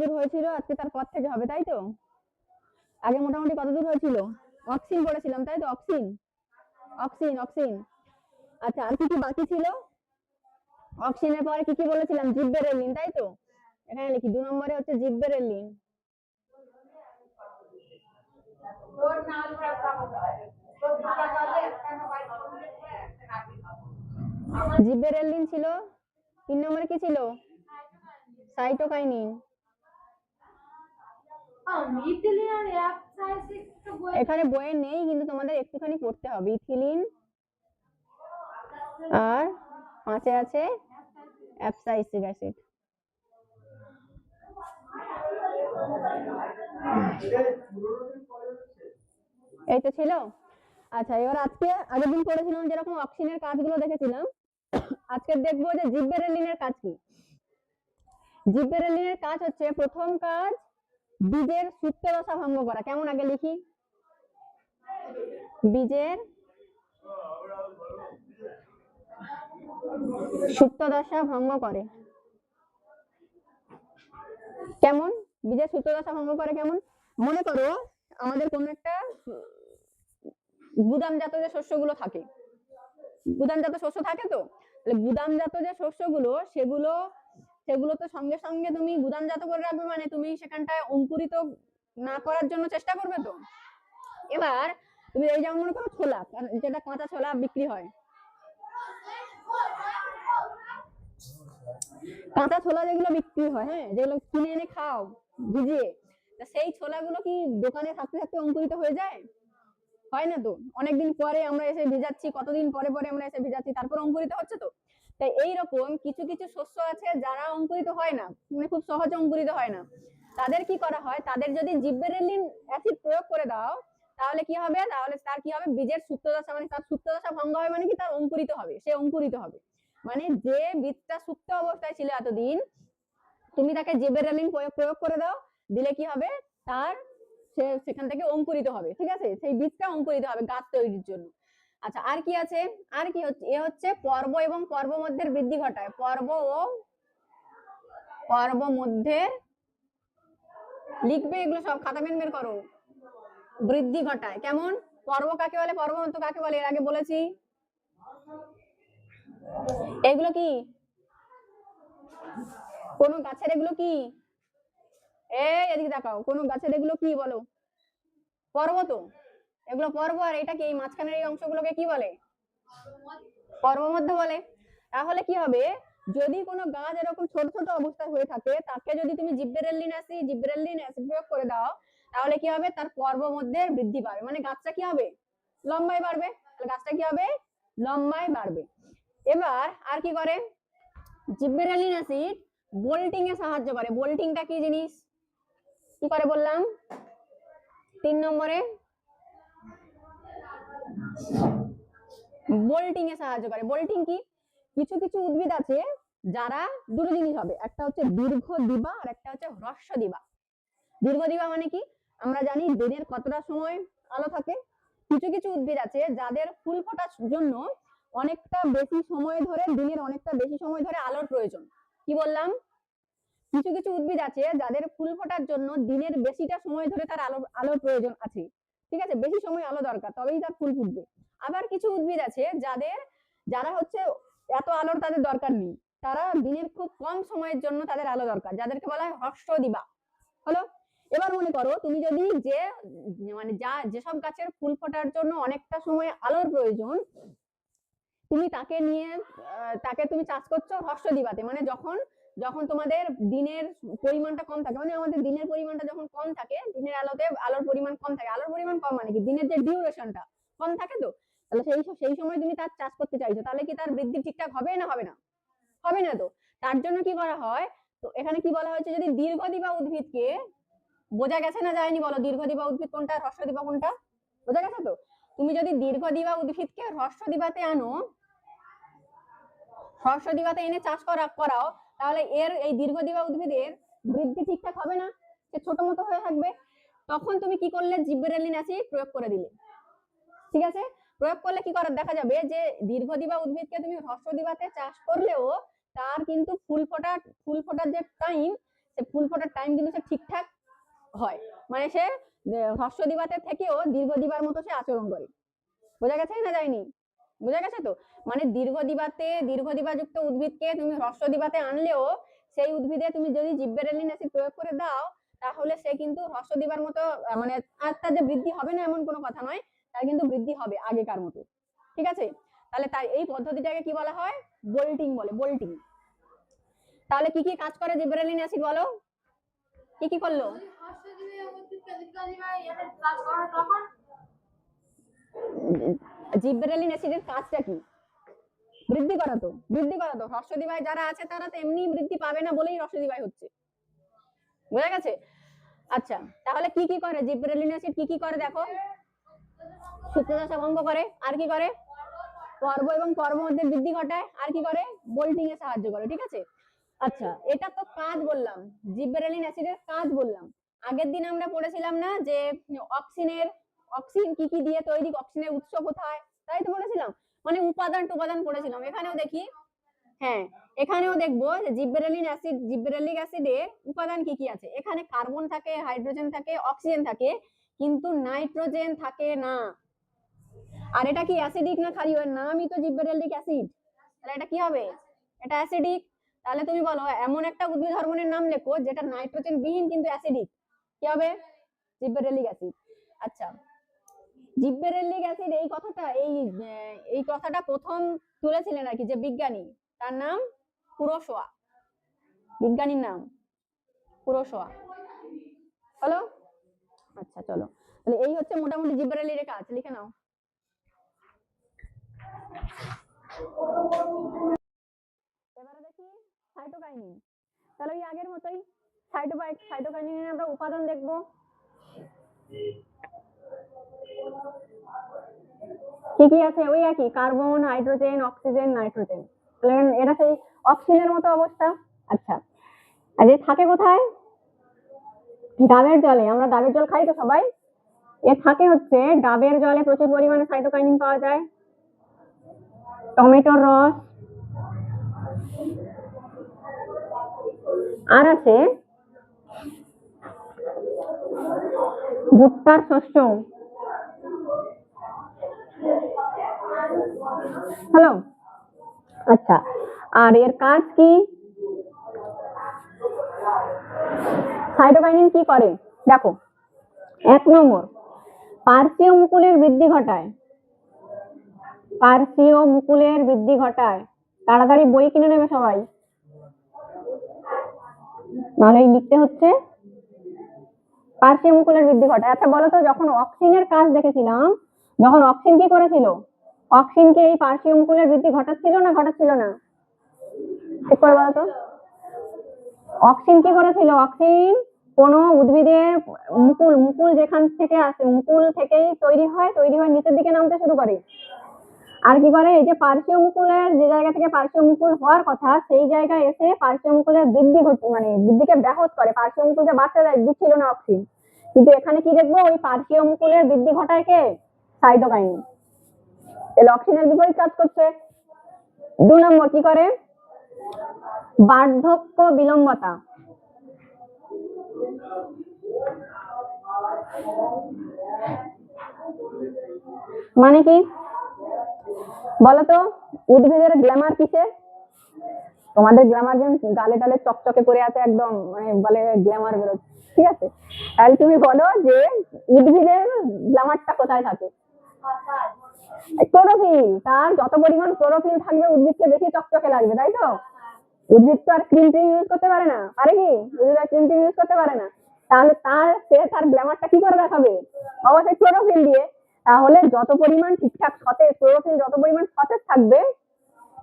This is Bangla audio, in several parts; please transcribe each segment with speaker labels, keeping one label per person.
Speaker 1: দূর হয়েছিল আজকে তার পর থেকে হবে, তাই তো? আগে মোটামুটি কত দূর হয়েছিল? অক্সিন পড়েছিলাম তাই তো? অক্সিন। Auxin auxin. আচ্ছা আর কি কি বাকি ছিল? অক্সিনের পরে কি কি বলেছিলাম? জিব্বেরেলিন তাই তো? এখানে লিখি, দু নম্বরে হচ্ছে জিব্বেরেলিন জিব্বেরেলিন ছিল, তিন নম্বরে কি ছিল? সাইটোকাইনিন। এখানে বইয়ে নেই, কিন্তু তোমাদের একটুখানি পড়তে হবে। ইথিলিন আর পাঁচে আছে অ্যাপসাইসিক অ্যাসিড এই তো ছিল? আচ্ছা এবার আজকে আগের দিন পড়েছিলাম যেরকম অক্সিনের কাজগুলো দেখেছিলাম, আজকে দেখব যে জিব্বেরেলিনের কাজ কি। জিব্বেরেলিনের কাজ হচ্ছে প্রথম কাজ বীজের সুপ্তদশা ভঙ্গ করা। কেমন আগে লিখি? বীজের সুপ্তদশা ভঙ্গ করে। কেমন? বীজের সুপ্তদশা ভঙ্গ করে কেমন? মনে করো আমাদের কোন একটা গুদাম গুদামজাত যে শস্যগুলো থাকে, গুদামজাত শস্য থাকে তো? গুদামজাত যে শস্যগুলো, সেগুলো সেগুলো তো সঙ্গে সঙ্গে তুমি গুদামজাত করে রাখবে মানে তুমি সেখানটায় অঙ্কুরিত না করার জন্য চেষ্টা করবে তো? এবার তুমি এই যেমন মনে করো ছোলা যেটা কাঁচা ছোলা বিক্রি হয়। কাঁচা ছোলা যেগুলো বিক্রি হয় হ্যাঁ যেগুলো কিনে এনে খাও, ভিজিয়ে, তা সেই ছোলাগুলো কি দোকানে থাকতে থাকতে অঙ্কুরিত হয়ে যায়? হয় না তো? অনেকদিন পরে আমরা এসে ভিজাচ্ছি, কতদিন পরে পরে আমরা এসে ভিজাচ্ছি, তারপর অঙ্কুরিত হচ্ছে তো? তাই এইরকম কিছু কিছু শস্য আছে যারা অঙ্কুরিত হয় না মানে খুব সহজে অঙ্কুরিত হয় না। তাদের কি করা হয়? তাদের যদি জিব্বেরেলিন অ্যাসিড প্রয়োগ করে দাও, তাহলে কি হবে? তাহলে তার কি হবে? বীজের সুপ্তদশা মানে তার সুপ্তদশা ভঙ্গ হবে মানে কি? তার অঙ্কুরিত হবে, সে অঙ্কুরিত হবে। মানে যে বীজটা সুপ্ত অবস্থায় ছিল এতদিন, তুমি তাকে জিব্বেরেলিন প্রয়োগ করে দাও, দিলে কি হবে? তার সে, সেখান থেকে অঙ্কুরিত হবে, ঠিক আছে? সেই বীজটা অঙ্কুরিত হবে গাছ তৈরির জন্য। আচ্ছা আর কি আছে? আর কি হচ্ছে? এ হচ্ছে পর্ব এবং পর্ব মধ্যের বৃদ্ধি ঘটায়। পর্ব ও পর্ব মধ্যের লিখবে এগুলো সব, খাতা পেন বের করো। বৃদ্ধি ঘটায়। কেমন? পর্ব কাকে বলে? পর্ব মধ্য কাকে বলে? এর আগে বলেছি। এগুলো কি? কোন গাছের এগুলো কি? এই এদিকে দেখাও কোন গাছের এগুলো কি বলো? পর্ব তো। এগুলো পর্ব আর এটাকে এই মাঝখানের এই অংশগুলোকে কি বলে? পর্ব মধ্যে বলে। তাহলে কি হবে? যদি কোনো গাছ এরকম ছোট ছোট অবস্থায় হয়ে থাকে, তাকে যদি তুমি জিব্বেরেলিন অ্যাসিড জিব্বেরেলিন অ্যাসিড প্রয়োগ করে দাও, তাহলে কি হবে? তার পর্ব মধ্যে বৃদ্ধি পাবে। মানে গাছটা কি হবে? লম্বায় বাড়বে। তাহলে গাছটা কি হবে? লম্বায় বাড়বে। এবার আর কি করে? জিব্বেরেলিন অ্যাসিড বোল্টিং এ সাহায্য করে। বোল্টিংটা কি জিনিস? কি করে বললাম? তিন নম্বরে বোল্টিং এ সাহায্য করে। বোল্টিং কি? কিছু কিছু উদ্ভিদ আছে যারা দুটো জিনিস হবে। একটা হচ্ছে দীর্ঘ দিবা আর একটা হচ্ছে হ্রস্ব দিবা। দীর্ঘ দিবা মানে কি? আমরা জানি দিনের কতটা সময় আলো থাকে। কিছু কিছু উদ্ভিদ আছে যাদের ফুল ফোটার জন্য অনেকটা বেশি সময় ধরে, দিনের অনেকটা বেশি সময় ধরে আলোর প্রয়োজন। কি বললাম? কিছু কিছু উদ্ভিদ আছে যাদের ফুল ফোটার জন্য দিনের বেশিটা সময় ধরে তার আলো, আলোর প্রয়োজন আছে। ঠিক আছে? বেশি সময় আলো দরকার, তবেই তার ফুল ফুটবে। আবার কিছু উদ্ভিদ আছে যাদের, যারা হচ্ছে এত আলোর তাদের দরকার নেই। তারা দিনের খুব কম সময়ের জন্য তাদের আলো দরকার, যাদেরকে বলা হয় হর্ষ দিবা। হলো? এবার মনে করো, তুমি যদি যে মানে যা, যেসব গাছের ফুল ফোটার জন্য অনেকটা সময় আলোর প্রয়োজন, তুমি তাকে নিয়ে তাকে তুমি চাষ করছ হর্ষ দিবাতে। মানে যখন যখন তোমাদের দিনের পরিমাণটা কম থাকে মানে আমাদের দিনের পরিমাণটা যখন কম থাকে, দিনের আলোতে আলোর পরিমাণ কম থাকে। আলোর পরিমাণ কম মানে কি? দিনের যে ডিউরেশনটা কম থাকে তো? তাহলে সেই সেই সময় তুমি তার চাষ করতে চাইছো, তাহলে কি তার বৃদ্ধি ঠিকঠাক হবে না হবে না? হবে না তো? তার জন্য কি করা হয়? তো এখানে কি বলা হয়েছে? যদি দীর্ঘদিবা উদ্ভিদকে, বোঝা গেছে না যায়নি বলো? দীর্ঘদিবা উদ্ভিদ কোনটা? হ্রস্ব দিবা কোনটা? বোঝা গেছে তো? তুমি যদি দীর্ঘদিবা উদ্ভিদকে হ্রস্ব দিবাতে আনো হর্ষ দিবাতে এনে চাষ করা, করাও তাহলে এর এই দীর্ঘদিবা উদ্ভিদের বৃদ্ধি ঠিকঠাক হবে না, সে ছোট মতো হয়ে থাকবে, তখন তুমি কি করলে? জিব্বেরেলিন অ্যাসিড প্রয়োগ করে দিলে। ঠিক আছে? প্রয়োগ করলে কি করে দেখা যাবে যে দীর্ঘদিবা উদ্ভিদকে তুমি হ্রস্বদিবাতে চাষ করলেও তার কিন্তু ফুল ফোটার ফুল ফোটার যে টাইম, সে ফুল ফোটার টাইম কিন্তু সে ঠিকঠাক হয়। মানে সে হ্রস্বদিবাতে থেকেও দীর্ঘদিবার মতো সে আচরণ করে। বোঝা গেছে না যায়নি? বোঝা গেছে তো? মানে দীর্ঘদিবাতে দীর্ঘদিবাযুক্ত উদ্ভিদকে তুমি হ্রস্ব দিবাতে আনলেও সেই উদ্ভিদে তুমি যদি জিব্বেরেলিন অ্যাসিড প্রয়োগ করে দাও তাহলে সে কিন্তু হ্রস্ব দিবার মতো মানে আর তার যে বৃদ্ধি হবে না এমন কোনো কথা নয় তার কিন্তু বৃদ্ধি হবে আগেকার মতো। ঠিক আছে? তাহলে তাই এই পদ্ধতিটাকে কি বলা হয়? বোল্টিং বলে বোল্টিং। তাহলে কি কি কাজ করে জিব্রেলিন অ্যাসিড বলো? কি কি করল? জিব্রেলিন অ্যাসিডের কাজটা কি? বৃদ্ধি করা তো, বৃদ্ধি করা তো। হর্ষদিবায় যারা আছে, তারা তো এমনি বৃদ্ধি পাবে না বলেই হর্ষদিবায় হচ্ছে। বোঝা গেছে? আচ্ছা তাহলে কি কি করে? জিব্রেলিন অ্যাসিড কি কি করে দেখো? সূত্রদশা ভঙ্গ করে, আর কি করে? পর্ব এবং পর্ব মধ্যে বৃদ্ধি ঘটায়, আর কি করে? বোল্টিং এ সাহায্য করে, ঠিক আছে? আচ্ছা এটা তো কাজ বললাম জিব্রেলিন অ্যাসিডের কাজ বললাম। আগের দিন আমরা পড়েছিলাম না যে অক্সিনের, অক্সিন কি কি দিয়ে তৈরি, অক্সিনের উৎস কোথায়? তাই তো বলেছিলাম। মানে উপাদান টুপাদান পড়েছিলাম এখানেও দেখি। হ্যাঁ এখানেও দেখব যে জিব্রেলিন অ্যাসিড, জিব্রেলিক অ্যাসিডে উপাদান কি কি আছে? এখানে কার্বন থাকে, হাইড্রোজেন থাকে, অক্সিজেন থাকে, কিন্তু নাইট্রোজেন থাকে না। আর এটা কি অ্যাসিডিক না খালি ওর নামই তো জিব্রেলিক অ্যাসিড। তাহলে এটা কি হবে? এটা অ্যাসিডিক। তাহলে তুমি বলো, এমন একটা উদ্ভিদ হরমোনের নাম লেখো যেটা নাইট্রোজেন বিহীন কিন্তু অ্যাসিডিক। কি হবে? Gibberellic acid. আচ্ছা। জিব্রেলিক অ্যাসিড, এই কথাটা, এই এই কথাটা প্রথম তুলেছিলেন আর কি, যে বিজ্ঞানী। তার নাম পুরোশোয়া বিজ্ঞানীর নাম পুরোশোয়া হলো? আচ্ছা চলো। তাহলে এই হচ্ছে মোটামুটি জিব্রেলির কাজ, লিখে নাও। এবারে দেখি সাইটোকাইনিন তাহলে ওই আগের মতোই সাইটোবাই সাইটোকাইনিনের আমরা উপাদান দেখব। কি কি আছে, ওই একই, কার্বন, হাইড্রোজেন, অক্সিজেন, নাইট্রোজেন। এটা সেই অক্সিজেনের মতো অবস্থা। আচ্ছা আর এ থাকে কোথায়? ডাবের জলে, আমরা ডাবের জল খাই তো সবাই। এ থাকে হচ্ছে, ডাবের জলে প্রচুর পরিমাণে সাইটোকাইনিন পাওয়া যায়। টমেটোর রস। আর আছে, ভুট্টার শস্য। হ্যালো আচ্ছা আর এর কাজ কি? সাইটোকাইনিন কি করে? দেখো, এক নম্বর, পার্শ্বীয় মুকুলের বৃদ্ধি ঘটায়। পার্শ্বীয় মুকুলের বৃদ্ধি ঘটায়। তাড়াতাড়ি বই কিনে নেবে সবাই। নাহলে লিখতে হচ্ছে, পার্শ্বীয় মুকুলের বৃদ্ধি ঘটায়। আচ্ছা বলো তো, যখন অক্সিনের কাজ দেখেছিলাম, যখন অক্সিন কি করেছিল? অক্সিন কি এই পার্শ্বীয় মুকুলের বৃদ্ধি ঘটাচ্ছিল না ঘটাচ্ছিল না? ঠিক করে বলো তো। অক্সিন কি করেছিল অক্সিন কোন উদ্ভিদের মুকুল মুকুল যেখান থেকে আসে, মুকুল থেকেই তৈরি হয় তৈরি হয় নিচের দিকে নামতে শুরু করে। আর কি করে? এই যে পার্শ্বীয় মুকুলের, যে জায়গা থেকে পার্শ্বীয় মুকুল হওয়ার কথা, সেই জায়গায় এসে পার্শ্বীয় মুকুলের বৃদ্ধি ঘট- মানে বৃদ্ধিকে ব্যাহত করে। পার্শ্বীয় মুকুল যে বাড়তে যায় দিচ্ছিল না অক্সিন। কিন্তু এখানে কি দেখব? ওই পার্শ্বীয় মুকুলের বৃদ্ধি ঘটায় কে? সাইটোকাইনিন তাহলে অক্সিনের বিপরীত কাজ করছে। দু নম্বর কি করে? বার্ধক্য বিলম্বতা। মানে কি? বলতো, উদ্ভিদের গ্ল্যামার কিসে? তোমাদের গ্ল্যামার যেমন গালে টালে চকচকে করে আছে একদম মানে বলে গ্ল্যামার বেরোচ্ছে। ঠিক আছে? তাহলে তুমি বলো যে উদ্ভিদের গ্ল্যামারটা কোথায় থাকে? ক্লোরোফিল, তার যত পরিমাণ ক্লোরোফিল থাকবে, উদ্ভিদকে বেশি চকচকে লাগবে, তাই তো? উদ্ভিদ তো আর ক্রিম টিম ইউজ করতে পারে না। পারে কি? উদ্ভিদ আর ক্রিম টিম ইউজ করতে পারে না। তাহলে তার সে তার গ্ল্যামারটা কি করে দেখাবে? অবশ্যই ক্লোরোফিল দিয়ে। তাহলে যত পরিমাণ ঠিকঠাক সতেজ, ক্লোরোফিল যত পরিমাণ সতেজ থাকবে,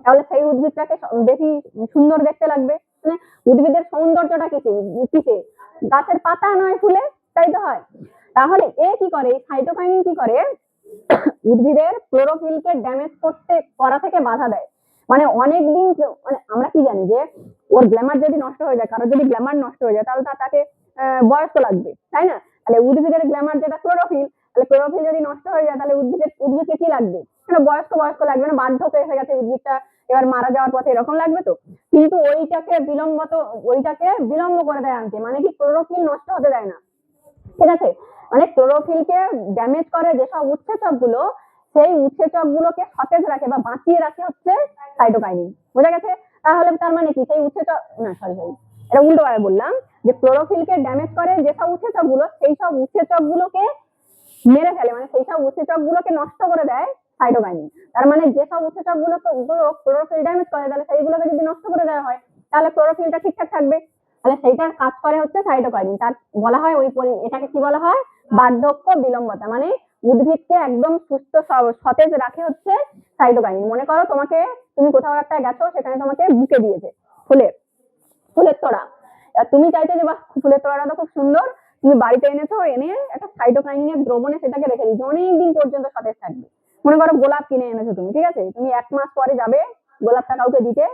Speaker 1: তাহলে সেই উদ্ভিদটাকে বেশি সুন্দর দেখতে লাগবে। মানে উদ্ভিদের সৌন্দর্যটা কিসে? কিসে? গাছের পাতা নয় ফুলে, তাই তো হয়। তাহলে এ কি করে? সাইটোকাইনিন কি করে? উদ্ভিদের ক্লোরোফিলকে ড্যামেজ করতে, করা থেকে বাধা দেয়। মানে অনেক দিন মানে আমরা কি জানি যে, ওর গ্ল্যামার যদি নষ্ট হয়ে যায়, কারোর যদি গ্ল্যামার নষ্ট হয়ে যায়, তাহলে তাকে বয়স্ক লাগবে, তাই না? তাহলে উদ্ভিদের গ্ল্যামার যেটা ক্লোরোফিল, তাহলে ক্লোরোফিল যদি নষ্ট হয়ে যায়, তাহলে উদ্ভিদের, উদ্ভিদকে কি লাগবে? কেন বয়স্ক বয়স্ক লাগবে না বার্ধক্য এসে গেছে উদ্ভিদটা, এবার মারা যাওয়ার পথে এরকম লাগবে তো? কিন্তু ওইটাকে বিলম্ব তো, ওইটাকে বিলম্ব করে দেয় আনতে মানে কি ক্লোরোফিল নষ্ট হতে দেয় না। ঠিক আছে? মানে ক্লোরোফিলকে ড্যামেজ করে যেসব উৎসেচকগুলো সেই উৎসেচক গুলোকে সতেজ রাখে বা বাঁচিয়ে রাখে হচ্ছে সাইটোকাইনিন বোঝা গেছে? তাহলে তার মানে কি? সেই উৎসেচক না সরি সরি এটা উল্টো ভাবে বললাম যে ক্লোরোফিলকে ড্যামেজ করে যেসব উৎসেচকগুলো সেই সব উৎসেচক গুলোকে মেরে ফেলে মানে সেই সব উৎসেচক গুলোকে নষ্ট করে দেয় সাইটোকাইনিন তার মানে যেসব উৎসেচকগুলো গুলো ক্লোরোফিল ড্যামেজ করে, তাহলে সেইগুলোকে যদি নষ্ট করে দেওয়া হয়, তাহলে ক্লোরোফিলটা ঠিকঠাক থাকবে। তাহলে সেইটার কাজ করে হচ্ছে সাইটোকাইনিন তার বলা হয় ওই এটাকে কি বলা হয়? বার্ধক্য বিলম্বতা মানে উদ্ভিদকে একদম সুস্থ সতেজ রাখে হচ্ছে সাইটোকাইনিন মনে করো তোমাকে, তুমি কোথাও একটা গেছো, সেখানে তোমাকে বুকে দিয়েছে ফুলের ফুলের তোড়া। তুমি চাইছো যে, বাহ, ফুলের তোড়াটা তো খুব সুন্দর, তুমি বাড়িতে এনেছো, এনে একটা সাইটোকাইনিনের দ্রবণে সেটাকে রেখে দিচ্ছ অনেক দিন পর্যন্ত সতেজ থাকবে। মনে করো গোলাপ কিনে এনেছো তুমি, ঠিক আছে? তুমি এক মাস পরে যাবে, গোলাপটা কাউকে দিতে,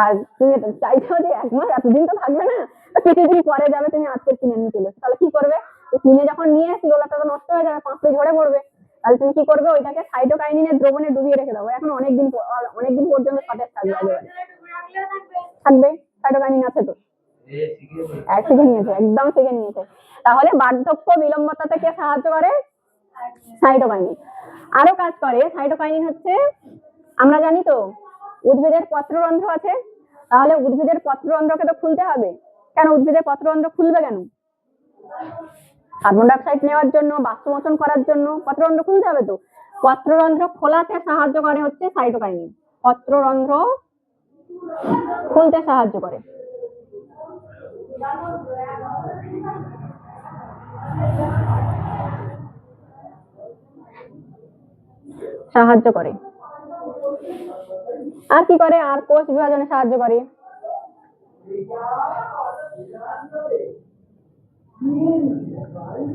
Speaker 1: আর তুমি চাইছো যে, এক মাস এতদিন তো থাকবে না কিছুদিন পরে যাবে, তুমি আজকে কিনে নিয়ে চলে তাহলে কি করবে? কিনে যখন নিয়ে এসি গোলাপটা তো নষ্ট হয়ে যাবে পাঁচটা ঝরে পড়বে। তাহলে তুমি কি করবে? ওইটাকে সাইটোকাইনিনের দ্রবণে ডুবিয়ে রেখে দেবো এখন অনেকদিন অনেকদিন পর্যন্ত সতেজ থাকবে থাকবে। সাইটোকাইনিন আছে তো? হ্যাঁ, শিখে নিয়েছে একদম শিখে নিয়েছে। তাহলে বার্ধক্য বিলম্বতা থেকে সাহায্য করে সাইটোকাইনিন আরও কাজ করে সাইটোকাইনিন হচ্ছে আমরা জানি তো উদ্ভিদের পত্ররন্ধ্র আছে। তাহলে উদ্ভিদের পত্ররন্ধ্রকে তো খুলতে হবে। কেন উদ্ভিদের পত্ররন্ধ্র খুলবে কেন? কার্বন ডাইঅক্সাইড নেওয়ার জন্য বাষ্পমোচন করার জন্য পত্ররন্ধ্র খুলতে হবে তো? পত্ররন্ধ্র খোলাতে সাহায্য করে হচ্ছে সাইটোকাইনিন পত্ররন্ধ্র খুলতে সাহায্য করে। সাহায্য করে। আর কি করে? আর কোষ বিভাজনে সাহায্য করে।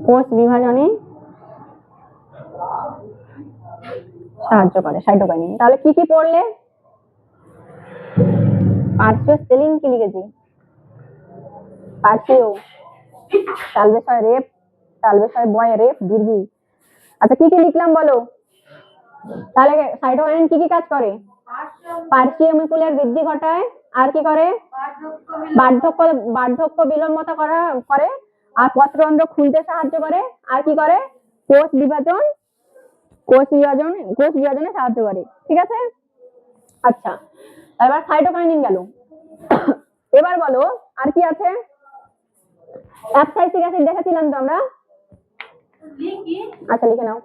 Speaker 1: কোষ বিভাজনে সাহায্য করে, সাইটোকাইনিন। তাহলে কি কি পড়লে? পার্শ্বীয় স্পেলিং কি লিখেছি পার্শ্বীয় তাল বিষয় রেপ তাল বিষয় বয় রেপ দীর্ঘি আচ্ছা কি কি লিখলাম বলো? তাহলে সাইটোকাইনিন কি কি কাজ করে? পার্সিয়ামিকুলের বৃদ্ধি ঘটায়, আর কি করে? বার্ধক্য বার্ধক্য বিলম্বতা করা করে আর পত্ররন্ধ্র খুলতে সাহায্য করে। আর কি করে? কোষ বিভাজন কোষ বিভাজন, কোষ বিভাজনে সাহায্য করে। ঠিক আছে? আচ্ছা এবার সাইটোকাইনিন গেল। এবার বলো, আর কি আছে? অ্যাপসাইসিক অ্যাসিড দেখেছিলাম তো আমরা? আচ্ছা লিখে নাও।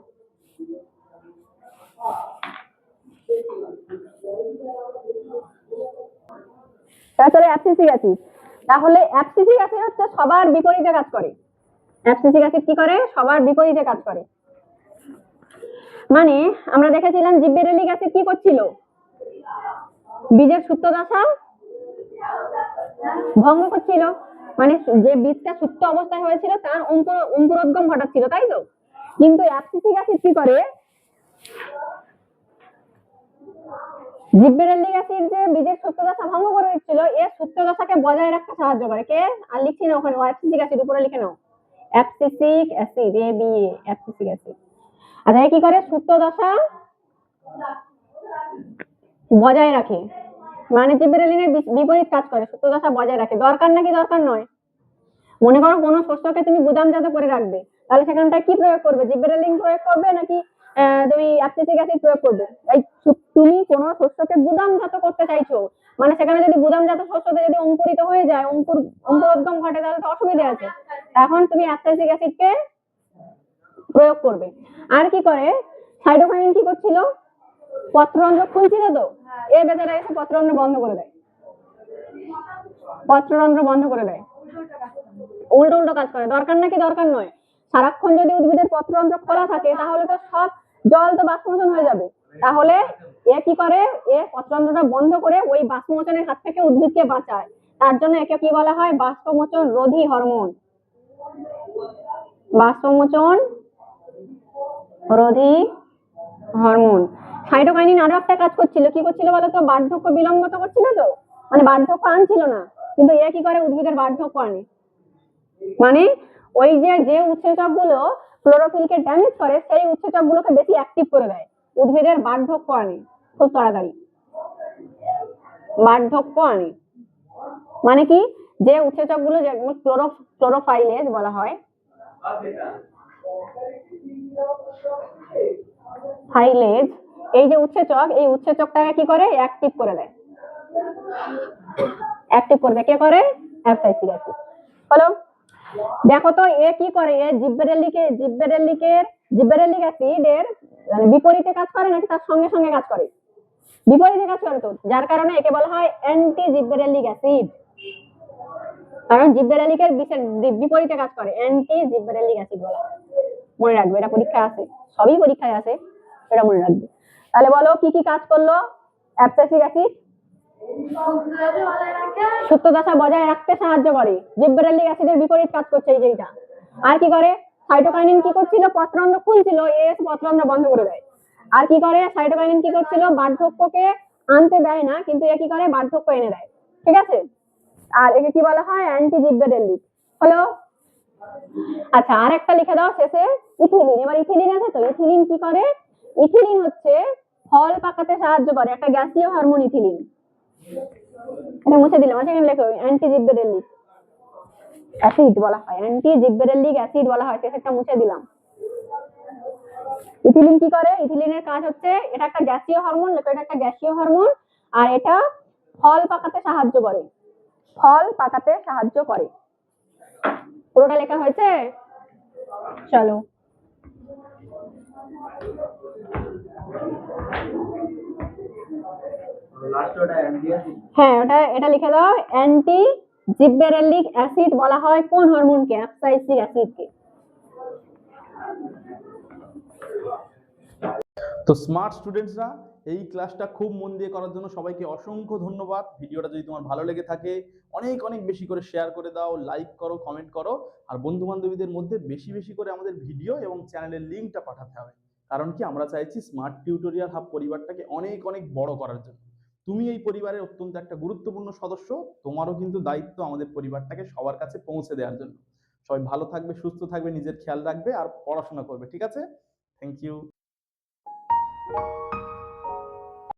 Speaker 1: তারপরে অ্যাপসিসিক অ্যাসিড তাহলে অ্যাপসিসিক অ্যাসিড হচ্ছে সবার বিপরীতে কাজ করে। অ্যাপসিসিক অ্যাসিড কি করে? সবার বিপরীতে কাজ করে। মানে আমরা দেখেছিলাম জিব্বেরেলিক অ্যাসিড কি করছিল? বীজের সুপ্ত দশা ভঙ্গ করছিল। মানে যে বীজটা সুপ্ত অবস্থায় হয়েছিল, তার অঙ্কুর, অঙ্কুরোদ্গম ঘটাচ্ছিল, তাই তো? কিন্তু অ্যাপসিসিক অ্যাসিড কি করে? জিব্বেরেলিক অ্যাসিড যে বীজের সুপ্তদশা ভঙ্গ করে দিচ্ছিল এর সুপ্তদশাকে বজায় রাখতে সাহায্য করে। কে? আর লিখছি না ওখানে অ্যাপসিসিক অ্যাসিড উপরে লিখে নাও। Abscisic acid A B A abscisic acid আচ্ছা কি করে? সুপ্তদশা বজায় রাখে। মানে জিব্বেরেলিনের বিপরীত কাজ করে সুপ্তদশা বজায় রাখে। দরকার নাকি দরকার নয়। মনে করো কোনো শস্যকে তুমি গুদাম গুদামজাত করে রাখবে, তাহলে সেখানটায় কি প্রয়োগ করবে? জিব্বেরেলিন প্রয়োগ করবে নাকি তুমি অ্যাপসিসিক অ্যাসিড প্রয়োগ করবে। তুমি কোনো শস্যকে গুদামজাত করতে চাইছো মানে সেখানে যদি গুদামজাত শস্যতে যদি অঙ্কুরিত হয়ে যায়, অঙ্কুর অঙ্কুরোদ্গম ঘটে, তাহলে তো অসুবিধা আছে। এখন তুমি অ্যাপসিসিক অ্যাসিডকে প্রয়োগ করবে। আর কি করে? সাইটোকাইনিন কি করছিল? পত্ররন্ধ্র খুলছিল তো? এ বেচারা এসে পত্ররন্ধ্র বন্ধ করে দেয়। পত্ররন্ধ্র বন্ধ করে দেয়। উল্টো উল্টো কাজ করে। দরকার নাকি দরকার নয়। সারাক্ষণ যদি উদ্ভিদের পত্ররন্ধ্র খোলা থাকে, তাহলে তো সব জল তো বাষ্পমোচন হয়ে যাবে। তাহলে এ কি করে? এ পত্ররন্ধ্রটা বন্ধ করে ওই বাষ্পমোচনের হাত থেকে উদ্ভিদকে বাঁচায়। তার জন্য একে কি বলা হয়? বাষ্পমোচন রোধী হরমোন। বাষ্পমোচন রোধী হরমোন। সাইটোকাইনিন আরও একটা কাজ করছিল। কি করছিল বলতো? বার্ধক্য বিলম্বত করছিল তো? মানে বার্ধক্য আনছিল না। কিন্তু এ কি করে? উদ্ভিদের বার্ধক্য আনে। মানে ওই যে যে উৎসেচকগুলো ক্লোরোফিলকে ড্যামেজ করে, সেই উৎসেচক গুলোকে বেশি অ্যাক্টিভ করে দেয়। উদ্ভিদের বার্ধক্য আনে, খুব তাড়াতাড়ি। বার্ধক্য আনে। মানে কি? যে উৎসেচকগুলো ক্লোরো ক্লোরোফাইলেজ বলা হয় ফাইলেজ এই যে উৎসেচক, এই উৎসেচকটাকে কি করে? অ্যাক্টিভ করে দেয়। অ্যাক্টিভ করে দেয়। কে করে? অ্যাপসাইসিক অ্যাসিড হলো দেখো তো, এ কি করে? এ জিব্বেরেলিকে জিব্বেরেলিকের জিব্বেরেলিক অ্যাসিডের মানে বিপরীতে কাজ করে নাকি তার সঙ্গে সঙ্গে কাজ করে? বিপরীতে কাজ করে তো, যার কারণে একে বলা হয় অ্যান্টি জিব্বেরেলিক অ্যাসিড কারণ জিব্বেরেলিকের বিপরীতে কাজ করে অ্যান্টি জিব্বেরেলিক অ্যাসিড বলা হয়। মনে রাখবে, এটা পরীক্ষা আছে। সবই পরীক্ষায় আছে, এটা মনে রাখবে। তাহলে বলো, কি কি কাজ করল? অ্যাপসাইসিক অ্যাসিড সুপ্ত দশা বজায় রাখতে সাহায্য করে। জিব্বেরেলিক অ্যাসিডের বিপরীত কাজ করছে এই যে এইটা আর কি করে? সাইটোকাইনিন কি করছিল? পত্রন্ধ্র খুলছিল এস পত্রন্ধ্র বন্ধ করে দেয়। আর কি করে? সাইটোকাইনিন কি করছিল? বার্ধক্যকে আনতে দেয় না, কিন্তু এ কি করে? বার্ধক্য এনে দেয়। ঠিক আছে? আর একে কি বলা হয়? অ্যান্টি জিব্বেরেলিক হলো? আচ্ছা আর একটা লিখে দাও শেষে। ইথিলিন। এবার ইথিলিন আছে তো? ইথিলিন কি করে? ইথিলিন হচ্ছে ফল পাকাতে সাহায্য করে। একটা গ্যাসীয় হরমোন ইথিলিন। এটা মুছে দিলাম। আচ্ছা এখানে লেখো অ্যান্টি জিব্বেরেলিক অ্যাসিড বলা হয়। অ্যান্টি জিব্বেরেলিক অ্যাসিড বলা হয় সেটা মুছে দিলাম। ইথিলিন কি করে? ইথিলিনের কাজ হচ্ছে, এটা একটা গ্যাসীয় হরমোন, লেখো, এটা একটা গ্যাসীয় হরমোন, আর এটা ফল পাকাতে সাহায্য করে। ফল পাকাতে সাহায্য করে। পুরোটা লেখা হয়েছে? চলো। হ্যাঁ ওটা এটা লিখে দাও অ্যান্টি জিব্বেরেলিক অ্যাসিড বলা হয় কোন হরমোনকে অ্যাপসাইসিক অ্যাসিডকে
Speaker 2: তো স্মার্ট স্টুডেন্টসরা এই ক্লাসটা খুব মন দিয়ে করার জন্য সবাইকে অসংখ্য ধন্যবাদ। ভিডিওটা যদি তোমার ভালো লেগে থাকে অনেক অনেক বেশি করে শেয়ার করে দাও লাইক করো কমেন্ট করো। আর বন্ধু বান্ধবীদের মধ্যে বেশি বেশি করে আমাদের ভিডিও এবং চ্যানেলের লিঙ্কটা পাঠাতে হবে। কারণ কি আমরা চাইছি স্মার্ট টিউটোরিয়াল হাব পরিবারটাকে অনেক অনেক বড় করার জন্য। তুমি এই পরিবারের অত্যন্ত একটা গুরুত্বপূর্ণ সদস্য, তোমারও কিন্তু দায়িত্ব আমাদের পরিবারটাকে সবার কাছে পৌঁছে দেওয়ার জন্য। সবাই ভালো থাকবে, সুস্থ থাকবে, নিজের খেয়াল রাখবে আর পড়াশোনা করবে, ঠিক আছে? Thank you